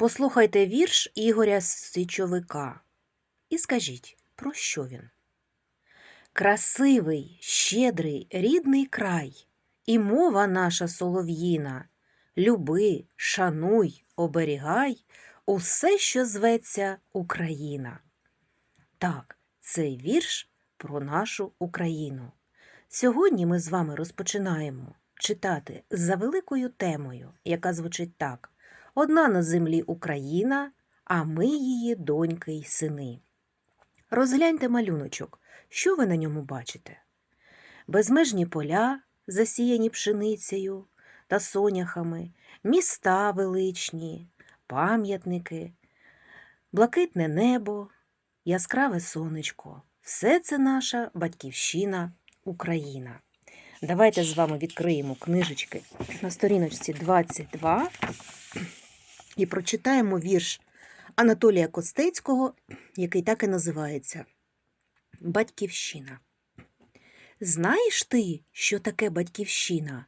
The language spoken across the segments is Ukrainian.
Послухайте вірш Ігоря Сичовика і скажіть, про що він? Красивий, щедрий, рідний край, і мова наша солов'їна. Люби, шануй, оберігай усе, що зветься Україна. Так, цей вірш про нашу Україну. Сьогодні ми з вами розпочинаємо читати за великою темою, яка звучить так: Одна на землі Україна, а ми її доньки й сини. Розгляньте малюночок, що ви на ньому бачите? Безмежні поля, засіяні пшеницею та соняхами, міста величні, пам'ятники, блакитне небо, яскраве сонечко. Все це наша батьківщина Україна. Давайте з вами відкриємо книжечки на сторіночці 22 і прочитаємо вірш Анатолія Костецького, який так і називається Батьківщина. Знаєш ти, що таке батьківщина?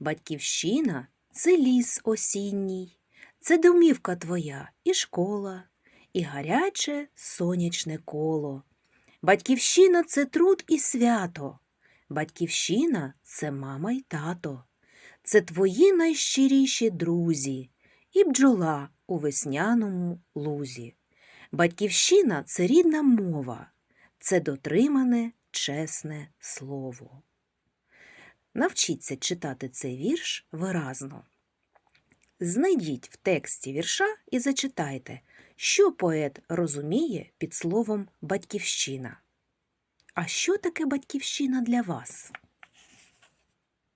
Батьківщина це ліс осінній, це домівка твоя і школа, і гаряче сонячне коло. Батьківщина це труд і свято. Батьківщина це мама й тато. Це твої найщиріші друзі і бджола у весняному лузі. Батьківщина це рідна мова, це дотримане чесне слово. Навчіться читати цей вірш виразно. Знайдіть в тексті вірша і зачитайте, що поет розуміє під словом батьківщина. А що таке батьківщина для вас?